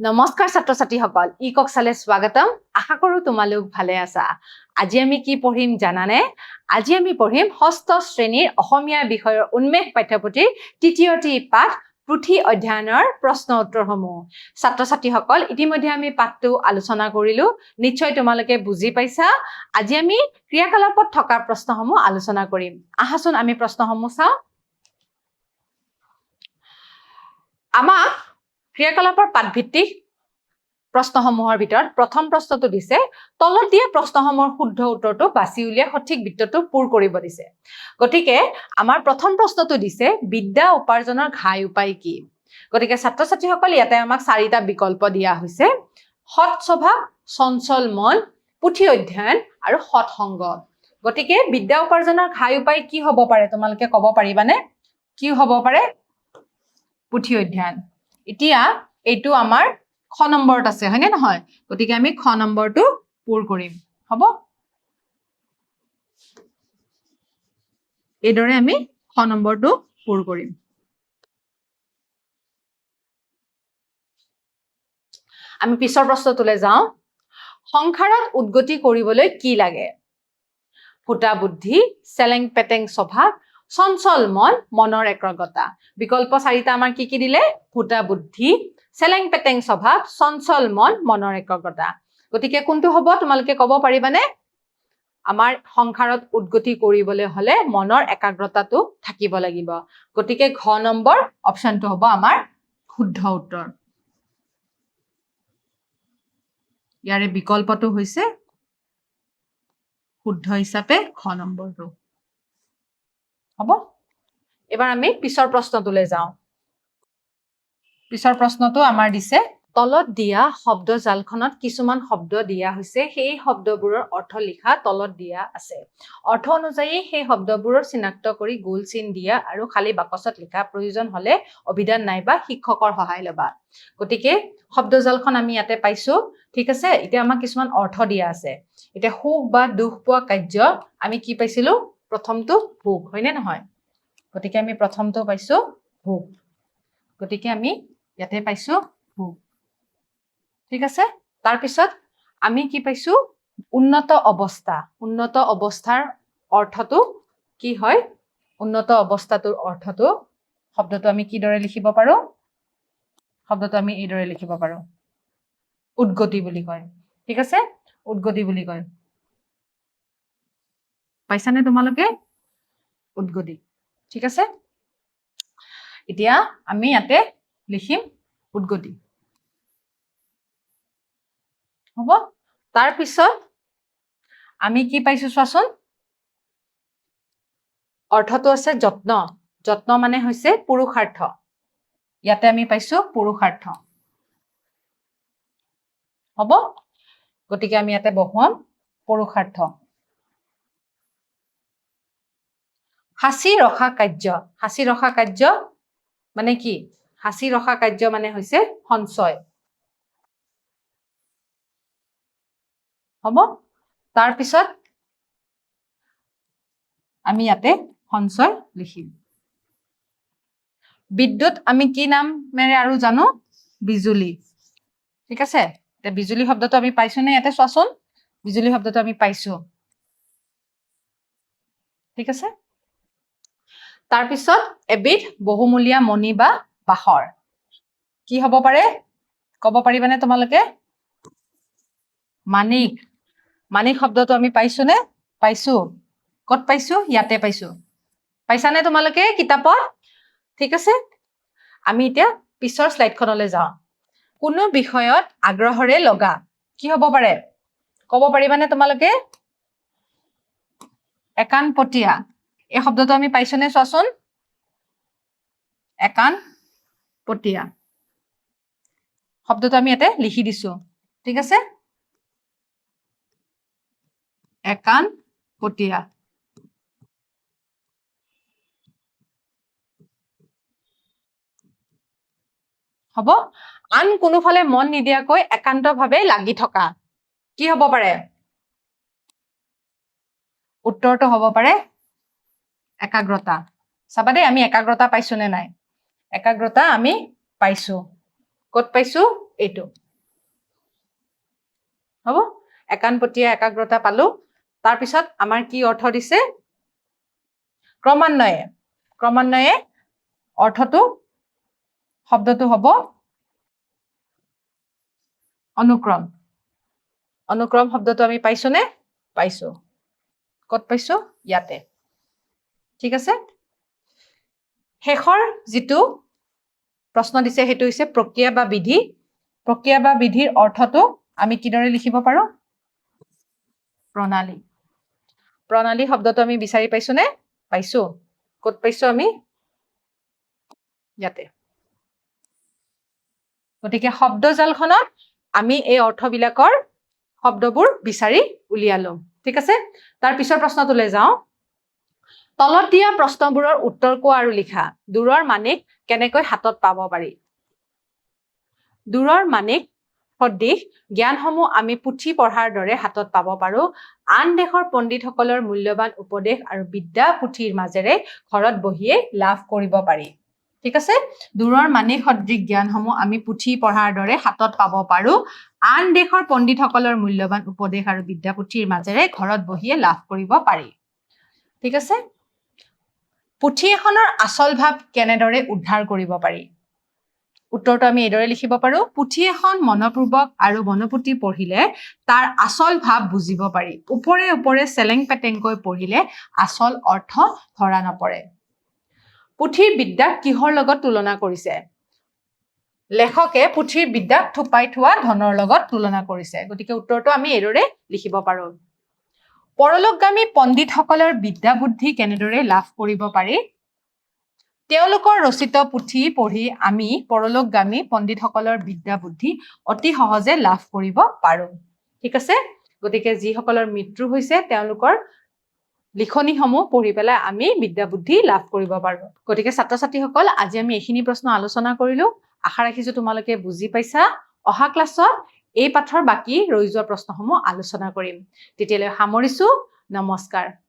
নমস্কাৰ ছাত্ৰ ছাত্ৰীসকল ই কক চালে স্বাগতম। আশা কৰো তোমালোক ভালে আছা। আজি আমি কি পঢ়িম জানানে? আজি আমি পঢ়িম ষষ্ঠ শ্ৰেণীৰ অসমীয়া বিষয়ৰ উন্মেষ পাঠ্যপুথিৰ তৃতীয়টি পাঠ পুথি অধ্যয়নৰ প্ৰশ্ন উত্তৰসমূহ ছাত্ৰ ছাত্ৰীসকল ইতিমধ্যে আমি পাঠটো আলোচনা কৰিলো। নিশ্চয় তোমালোকে বুজি পাইছা। আজি আমি ক্ৰিয়াকলাপত থকা প্ৰশ্নসমূহ আলোচনা কৰিম। আহাচোন আমি প্ৰশ্নসমূহ চাওঁ। আমাক ক্ৰিয়াকলাপৰ পাঠভিত্তিক প্ৰশ্নসমূহৰ ভিতৰত প্ৰথম প্ৰশ্নটো দিছে তলত দিয়া প্ৰশ্নসমূহৰ শুদ্ধ উত্তৰটো বাছি উলিয়াই সঠিক বৃত্তটো পূৰ কৰিব দিছে। গতিকে আমাৰ প্ৰথম প্ৰশ্নটো দিছে বিদ্যা উপাৰ্জনৰ ঘাই উপায় কি? গতিকে ছাত্ৰ ছাত্ৰীসকল ইয়াতে আমাক চাৰিটা বিকল্প দিয়া হৈছে। সৎ স্বভাৱ চঞ্চল মন পুথি অধ্যয়ন আৰু সৎসংগ গতিকে বিদ্যা উপাৰ্জনৰ ঘাই উপায় কি হ'ব পাৰে? তোমালোকে ক'ব পাৰিবানে? কি হ'ব পাৰে? পুথি অধ্যয়ন। এতিয়া এইটো আমাৰ খ নম্বৰত আছে হয়নে নহয়? গতিকে আমি খ নম্বৰটো পূৰ কৰিম হ'ব? এইদৰে আমি খ নম্বৰটো পূৰ কৰিম। আমি পিছৰ প্ৰশ্নটোলৈ যাওঁ। সংসাৰত উদগতি কৰিবলৈ কি লাগে? ফুটা বুদ্ধি চেলেং পেটেং স্বভাৱ চঞ্চল মন মনৰ একাগ্ৰতা। বিকল্প চাৰিটা আমাৰ কি কি দিলে? ফুটা বুদ্ধি চেলেং পেটেং স্বভাৱ চঞ্চল মন মনৰ একাগ্ৰতা। গতিকে কোনটো হ'ব তোমালোকে ক'ব পাৰিবানে? আমাৰ সংসাৰত উদগতি কৰিবলৈ হ'লে মনৰ একাগ্ৰতাটো থাকিব লাগিব। গতিকে ঘ নম্বৰ অপশ্যনটো হ'ব আমাৰ শুদ্ধ উত্তৰ। ইয়াৰে বিকল্পটো হৈছে শুদ্ধ হিচাপে খ নম্বৰটো। হ'ব? এবাৰ আমি পিছৰ প্ৰশ্নটোলৈ যাওঁ। পিছৰ প্ৰশ্নটো আমাৰ দিছে তলত দিয়া শব্দ জালখনত কিছুমান শব্দ দিয়া হৈছে সেই শব্দবোৰৰ অৰ্থ লিখা তলত দিয়া আছে। অৰ্থ অনুযায়ী সেই শব্দবোৰৰ চিনাক্ত কৰি গোল চিন দিয়া আৰু খালী বাকচত লিখা প্ৰয়োজন হ'লে অভিধান নাইবা শিক্ষকৰ সহায় ল'বা। গতিকে শব্দজালখন আমি ইয়াতে পাইছো। ঠিক আছে এতিয়া আমাক কিছুমান অৰ্থ দিয়া আছে। এতিয়া সুখ বা দুখ পোৱা কাৰ্য আমি কি পাইছিলো? প্ৰথমটো ভোগ হয়নে নহয়? গতিকে আমি প্ৰথমটো পাইছো ভোগ। গতিকে আমি ইয়াতে পাইছো ভোগ। ঠিক আছে? তাৰপিছত আমি কি পাইছো? উন্নত অৱস্থা। উন্নত অৱস্থাৰ অৰ্থটো কি হয়? উন্নত অৱস্থাটোৰ অৰ্থটো শব্দটো আমি কিদৰে লিখিব পাৰো? শব্দটো আমি এইদৰে লিখিব পাৰো। উদগতি বুলি কয়। ঠিক আছে? উদগতি বুলি কয়। পাইছানে তোমালোকে? উদগতি। ঠিক আছে? এতিয়া আমি ইয়াতে লিখিম উদগতি। হ'ব? তাৰপিছত আমি কি পাইছো চোৱাচোন? অৰ্থটো আছে যত্ন। যত্ন মানে হৈছে পুৰুষাৰ্থ। ইয়াতে আমি পাইছো পুৰুষাৰ্থ। হ'ব? গতিকে আমি ইয়াতে বহুৱাম পুৰুষাৰ্থ। সাঁচি ৰখা কাৰ্য সাঁচি ৰখা কাৰ্য মানে কি? সাঁচি ৰখা কাৰ্য মানে হৈছে সঞ্চয়। হ'ব? তাৰপিছত আমি ইয়াতে সঞ্চয় লিখিম। বিদ্যুৎ আমি কি নামেৰে আৰু জানো? বিজুলী। ঠিক আছে? এতিয়া বিজুলী শব্দটো আমি পাইছো নে ইয়াতে? চোৱাচোন। বিজুলী শব্দটো আমি পাইছো। ঠিক আছে? তাৰপিছত এবিধ বহুমূলীয়া মণি বা বাঁহৰ। কি হ'ব পাৰে? ক'ব পাৰিবানে তোমালোকে? মানিক। মানিক শব্দটো আমি পাইছো নে পাইছো। ক'ত পাইছো? ইয়াতে পাইছো। পাইছানে তোমালোকে কিতাপত? ঠিক আছে। আমি এতিয়া পিছৰ শ্লাইডখনলৈ যাওঁ। কোনো বিষয়ত আগ্ৰহৰে লগা। কি হ'ব পাৰে? ক'ব পাৰিবানে তোমালোকে? একানপতীয়া এই শব্দটো আমি পাইছোনে, চোৱাচোন। একান পতীয়া। শব্দটো আমি ইয়াতে লিখি দিছো। ঠিক আছে? একান পতীয়া। হ'ব? আন কোনোফালে মন নিদিয়াকৈ একান্তভাৱে লাগি থকা। কি হ'ব পাৰে? উত্তৰটো হ'ব পাৰে একাগ্ৰতা। চাবা দেই, আমি একাগ্ৰতা পাইছো নে নাই? একাগ্ৰতা আমি পাইছো। ক'ত পাইছো? এইটো। হ'ব? একানপতীয়া একাগ্ৰতা পালো। তাৰপিছত আমাৰ কি অৰ্থ দিছে? ক্ৰমান্বয়ে। ক্ৰমান্বয়ে অৰ্থটো, শব্দটো হ'ব অনুক্ৰম। অনুক্ৰম শব্দটো আমি পাইছোনে? পাইছো। ক'ত পাইছো? ইয়াতে। ঠিক আছে? শেষৰ যিটো প্ৰশ্ন দিছে সেইটো হৈছে প্ৰক্ৰিয়া বা বিধি। প্ৰক্ৰিয়া বা বিধিৰ অৰ্থটো আমি কিদৰে লিখিব পাৰো? প্ৰণালী। প্ৰণালী শব্দটো আমি বিচাৰি পাইছোনে? পাইছো। ক'ত পাইছো আমি? ইয়াতে। গতিকে শব্দজালখনত আমি এই অৰ্থবিলাকৰ শব্দবোৰ বিচাৰি উলিয়ালো। ঠিক আছে? তাৰ পিছৰ প্ৰশ্নটোলৈ যাওঁ। তলত দিয়া প্ৰশ্নবোৰৰ উত্তৰ কোৱা আৰু লিখা। দূৰৰ মানিক কেনেকৈ হাতত পাব পাৰি? দূৰৰ মানিক সদৃশ জ্ঞানসমূহ আমি পুথি পঢ়াৰ দৰে হাতত পাব পাৰো। আন দেশৰ পণ্ডিতসকলৰ মূল্যৱান উপদেশ আৰু বিদ্যা পুথিৰ মাজেৰে ঘৰত বহিয়ে লাভ কৰিব পাৰি। ঠিক আছে? দূৰৰ মানিক সদৃশ জ্ঞানসমূহ আমি পুথি পঢ়াৰ দৰে হাতত পাব পাৰো। আন দেশৰ পণ্ডিতসকলৰ মূল্যৱান উপদেশ আৰু বিদ্যা পুথিৰ মাজেৰে ঘৰত বহিয়ে লাভ কৰিব পাৰি। ঠিক আছে? পুথি এখনৰ আচল ভাৱ কেনেদৰে উদ্ধাৰ কৰিব পাৰি? উত্তৰটো আমি এইদৰে লিখিব পাৰো পুথি এখন মনপূৰ্বক আৰু মনোপুতি পঢ়িলে তাৰ আচল ভাৱ বুজিব পাৰি। ওপৰে ওপৰে চেলেং পেটেংকৈ পঢ়িলে আচল অৰ্থ ধৰা নপৰে। পুথিৰ বিদ্যাক কিহৰ লগত তুলনা কৰিছে? লেখকে পুথিৰ বিদ্যাক থোপাই থোৱা ধনৰ লগত তুলনা কৰিছে। গতিকে উত্তৰটো আমি এইদৰে লিখিব পাৰো। পৰলোকগামী পণ্ডিতসকলৰ বিদ্যা বুদ্ধি কেনেদৰে লাভ কৰিব পাৰি? তেওঁলোকৰ ৰচিত পুথি পঢ়ি আমি পৰলোকগামী পণ্ডিতসকলৰ বিদ্যা বুদ্ধি অতি সহজে লাভ কৰিব পাৰো। ঠিক আছে? গতিকে যিসকলৰ মৃত্যু হৈছে তেওঁলোকৰ লিখনিসমূহ পঢ়ি পেলাই আমি বিদ্যা বুদ্ধি লাভ কৰিব পাৰো। গতিকে ছাত্ৰ ছাত্ৰীসকল আজি আমি এইখিনি প্ৰশ্ন আলোচনা কৰিলো। আশা ৰাখিছো তোমালোকে বুজি পাইছা। অহা ক্লাছত এই পাঠৰ বাকী ৰৈ যোৱা প্ৰশ্নসমূহ আলোচনা কৰিম। তেতিয়ালৈ সামৰিছো। নমস্কাৰ।